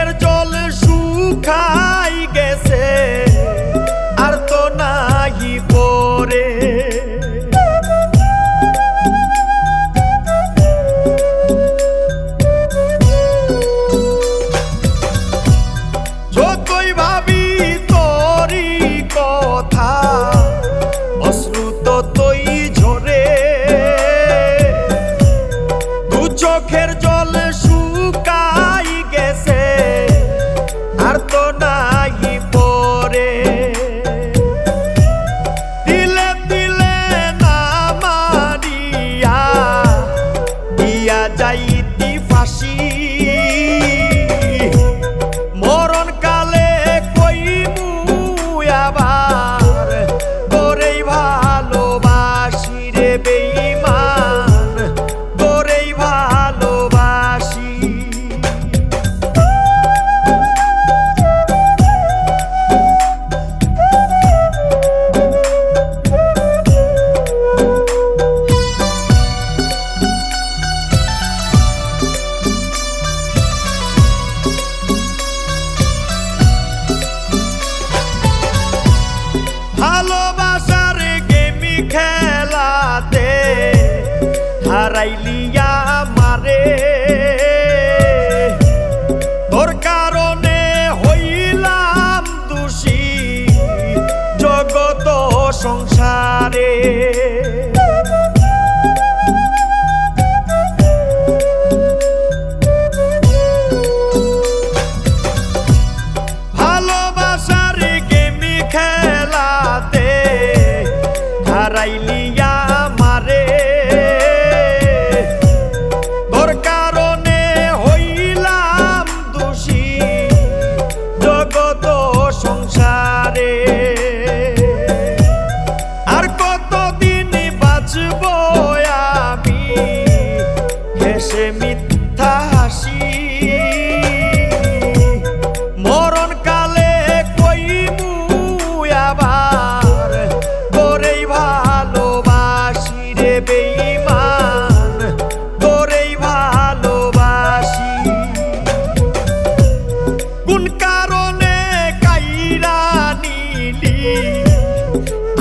চোখের জল শুকাই গেছে। bailí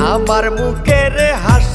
আমার মুখের হাস